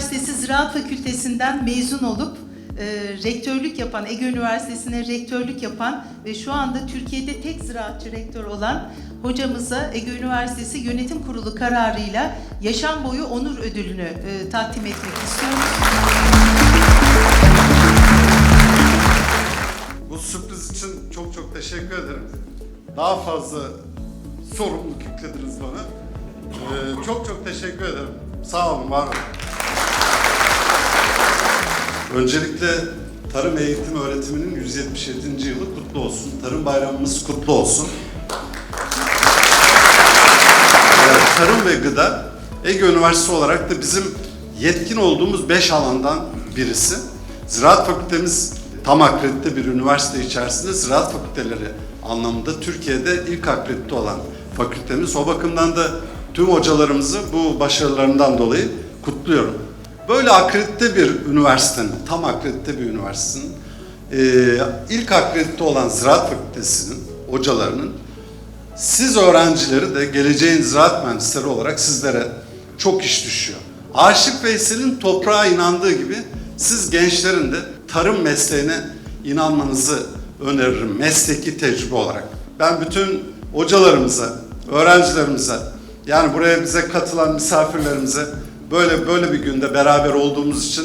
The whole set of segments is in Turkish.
Ziraat Fakültesinden mezun olup e, rektörlük yapan, Ege Üniversitesi'ne rektörlük yapan ve şu anda Türkiye'de tek ziraatçı rektör olan hocamıza Ege Üniversitesi Yönetim Kurulu kararıyla yaşam boyu onur ödülünü e, takdim etmek istiyoruz. Bu sürpriz için çok çok teşekkür ederim. Daha fazla sorumluluk yüklediniz bana. Ee, çok çok teşekkür ederim. Sağ olun, var olun. Öncelikle tarım eğitim öğretiminin 177. yılı kutlu olsun. Tarım bayramımız kutlu olsun. Evet, tarım ve gıda Ege Üniversitesi olarak da bizim yetkin olduğumuz 5 alandan birisi. Ziraat Fakültemiz tam akredite bir üniversite içerisinde ziraat fakülteleri anlamında Türkiye'de ilk akredite olan fakültemiz. O bakımdan da tüm hocalarımızı bu başarılarından dolayı kutluyorum. Böyle akredite bir üniversitenin, tam akredite bir üniversitenin eee, ilk akredite olan ziraat fakültesinin hocalarının siz öğrencileri de geleceğin ziraat mühendisleri olarak sizlere çok iş düşüyor. Aşık Veysel'in toprağa inandığı gibi siz gençlerin de tarım mesleğine inanmanızı öneririm mesleki tecrübe olarak. Ben bütün hocalarımıza, öğrencilerimize, yani buraya bize katılan misafirlerimize böyle böyle bir günde beraber olduğumuz için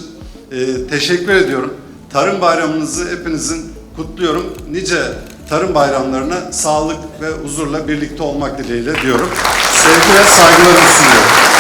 e, teşekkür ediyorum. Tarım bayramınızı hepinizin kutluyorum. Nice tarım bayramlarına sağlık ve huzurla birlikte olmak dileğiyle diyorum. Sevgi ve saygılarımı sunuyorum.